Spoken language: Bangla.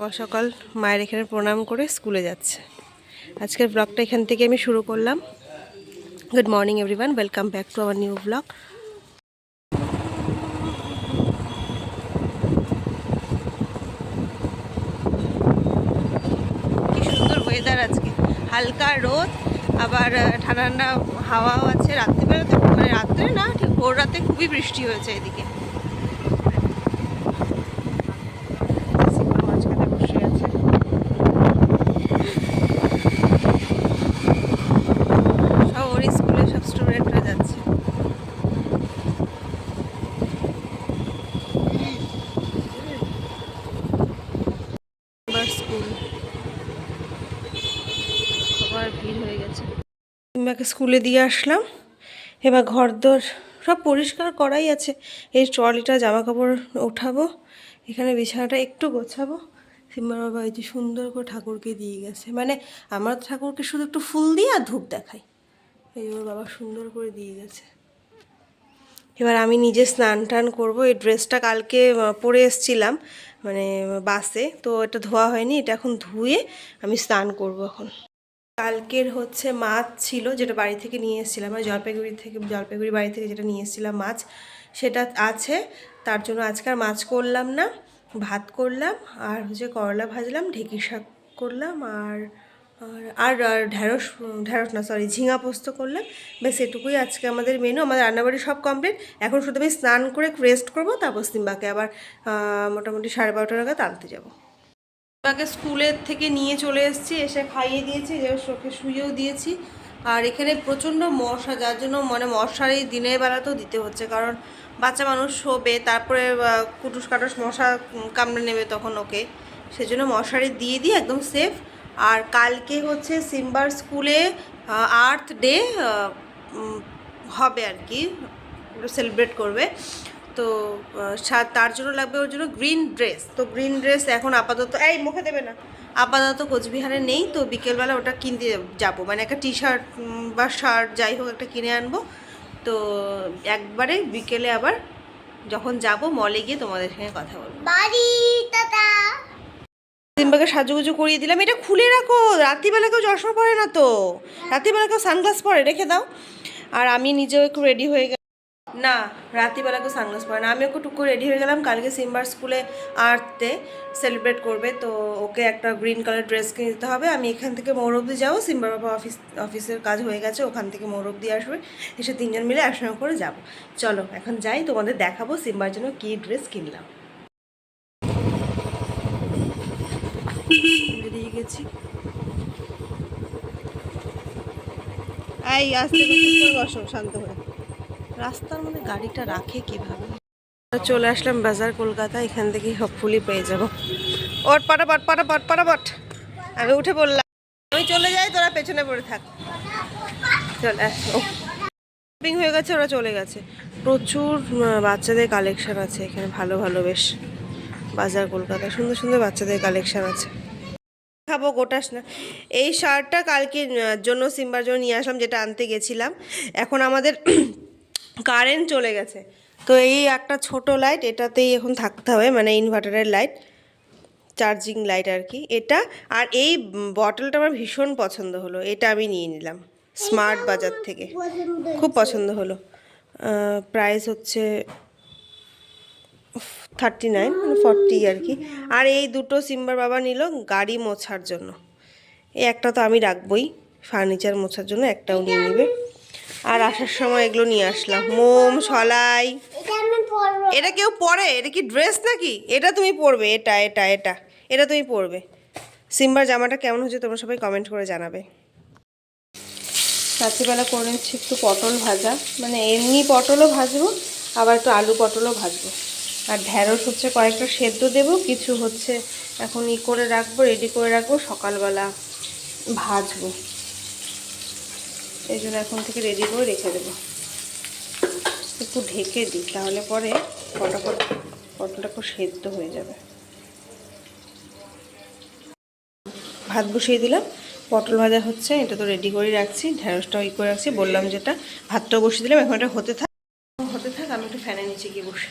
সকাল মায়ের এখানে প্রণাম করে স্কুলে যাচ্ছে। আজকের ব্লগটা এখান থেকে আমি শুরু করলাম। Good morning everyone welcome back to our new blog কি সুন্দর ওয়েদার আজকে। হালকা রোদ, আবার ঠান্ডা ঠান্ডা হাওয়াও আছে। রাত্রিবেলা তো মানে রাত্রে না, ঠিক ভোর রাতে খুবই বৃষ্টি হয়েছে এদিকে সিংহর মাঝখানে বসে আছে সব ওর স্কুলে সব স্টুডেন্টরা যাচ্ছে এবার স্কুল ভিড় হয়ে গেছে। স্কুলে দিয়ে আসলাম। এবার ঘরদোর সব পরিষ্কার করাই আছে। এই ট্রলিটা জামা কাপড় ওঠাবো। এখানে বিছানাটা একটু গোছাবো। সিম্বার বাবা এই যে সুন্দর করে ঠাকুরকে দিয়ে গেছে। মানে আমার ঠাকুরকে শুধু একটু ফুল দিয়ে আর ধূপ দেখাই এই ওর বাবা সুন্দর করে দিয়ে গেছে। এবার আমি নিজে স্নান টান করব। এই ড্রেসটা কালকে পরে এসছিলাম মানে বাসে, তো এটা ধোয়া হয়নি, এটা এখন ধুয়ে আমি স্নান করব এখন। কালকের হচ্ছে মাছ ছিল, যেটা বাড়ি থেকে নিয়ে এসেছিলাম মানে জলপাইগুড়ি থেকে, জলপাইগুড়ি বাড়ি থেকে যেটা নিয়ে এসেছিলাম মাছ, সেটা আছে। তার জন্য আজকে মাছ করলাম না, ভাত করলাম, আর হচ্ছে করলা ভাজলাম, ঢেঁকি শাক করলাম, আর আর আর ঢ্যাঁড়স ঢ্যাঁড়স না সরি ঝিঙা পোস্ত করলাম। ব্যাস এটুকুই আজকে আমাদের মেনু আমাদের রান্নাবাড়ি সব কমপ্লিট এখন শুধু আমি স্নান করে রেস্ট করব, তারপর সিম্বাকে আবার মোটামুটি সাড়ে বারোটা নাগাদ আনতে যাব। তাকে স্কুলের থেকে নিয়ে চলে এসেছি, এসে খাইয়ে দিয়েছি চোখে শুয়েও দিয়েছি। আর এখানে প্রচণ্ড মশা, যার জন্য মানে মশারি দিনের বেলাতেও দিতে হচ্ছে, কারণ বাচ্চা মানুষ শোবে, তারপরে কুটুস কাটুস মশা কামড়ে নেবে তখন ওকে। সেজন্য মশারি দিয়ে দিয়ে একদম সেফ আর কালকে হচ্ছে সিম্বার স্কুলে আর্থ ডে হবে আর কি, সেলিব্রেট করবে। তো তার জন্য লাগবে ওর জন্য গ্রিন ড্রেস। তো গ্রিন ড্রেস এখন আপাতত, এই মুখে দেবে না। আপাতত কোচবিহারে নেই, তো বিকেলবেলা ওটা কিনতে যাব। মানে একটা টি শার্ট বা শার্ট যাই হোক একটা কিনে আনব। তো একবারে বিকেলে আবার যখন যাব মলে গিয়ে তোমাদের সঙ্গে কথা বলব। বাড়ি টাটা। সিম্বাকে সাজুগুজু করিয়ে দিলাম। এটা খুলে রাখো। রাত্রিবেলা কেউ চশমা পরে না তো। রাত্রিবেলা কেউ সানগ্লাস পরে, রেখে দাও। আর আমি নিজেও একটু রেডি হয়ে গেলাম। না, রাত্রিবেলা কেউ সানগ্লাস পরে না। আমি একটু টুকু রেডি হয়ে গেলাম। কালকে সিম্বার স্কুলে আর্টতে সেলিব্রেট করবে। তো ওকে একটা গ্রিন কালার ড্রেস কিনে দিতে হবে। আমি এখান থেকে মোড় অব্দি যাব। সিম্বার বাবা অফিস অফিসের কাজ হয়ে গেছে। ওখান থেকে মোড় অব্দি আসবে। এসে তিনজন মিলে একসঙ্গে করে যাব। চলো, এখন যাই। তোমাদের দেখাবো সিম্বার জন্য কী ড্রেস কিনলাম। বেরিয়ে গেছি। এই, আস্তে বসো, শান্ত হয়ে। রাস্তার মধ্যে গাড়িটা রাখে কীভাবে? চলে আসলাম বাজার কলকাতা, এখান থেকে হপফুলি পেয়ে যাব। ওর পাটাপট পাটাপট পাটাপট। আমি উঠে পড়লাম। আমি চলে যাই, তোরা পেছনে পড়ে থাক। চলে আসো শপিং হয়ে গেছে, ওরা চলে গেছে। প্রচুর বাচ্চাদের কালেকশন আছে এখানে, ভালো ভালো বেশ। বাজার কলকাতা সুন্দর সুন্দর বাচ্চাদের কালেকশন আছে। খাব গোটাস না এই শার্টটা কালকে জন্য সিম্বার জন্য নিয়ে আসলাম যেটা আনতে গেছিলাম। এখন আমাদের কারেন্ট চলে গেছে। তো এই একটা ছোট লাইট এটাতেই এখন থাকতে হবে মানে ইনভার্টারের লাইট চার্জিং লাইট আর কি। এটা আর এই বটলটা আমার ভীষণ পছন্দ হলো এটা আমি নিয়ে নিলাম। স্মার্ট বাজার থেকে। খুব পছন্দ হলো। প্রাইস হচ্ছে থার্টি নাইন মানে ফর্টি আর কি। আর এই দুটো সিম্বার বাবা নিল গাড়ি মোছার জন্য। এই একটা তো আমি রাখবই ফার্নিচার মোছার জন্য একটাও নিয়ে নেবে। আর আসার সময় এগুলো নিয়ে আসলাম। মোম সলাই। এটা কেউ পরে? এটা কি ড্রেস নাকি? এটা তুমি পরবে। এটা এটা এটা। এটা তুমি পরবে। সিম্বার জামাটা কেমন হচ্ছে তোমরা সবাই কমেন্ট করে জানাবে। রাত্রিবেলা করে নিচ্ছি একটু পটল ভাজা। মানে এমনি পটলও ভাজবো আবার একটু আলু পটলও ভাজবো। আর ঢ্যাঁড়স হচ্ছে কয়েকটা সেদ্ধ দেবো, কিছু হচ্ছে এখন ই করে রাখব রেডি করে রাখব, সকালবেলা ভাজবো। এই জন্য এখন থেকে রেডি করে রেখে দেবো। একটু ঢেকে দিই, তাহলে পরে ফটাফট পটলটা খুব সেদ্ধ হয়ে যাবে। ভাত বসিয়ে দিলাম, পটল ভাজা হচ্ছে, এটা তো রেডি করে রাখছি ঢ্যাঁড়সটাও ই করে রাখছি, বললাম যেটা, ভাতটাও বসিয়ে দিলাম, এখন এটা হতে থাক। হতে থাক, আমি একটু ফ্যানের নিচে গিয়ে বসে।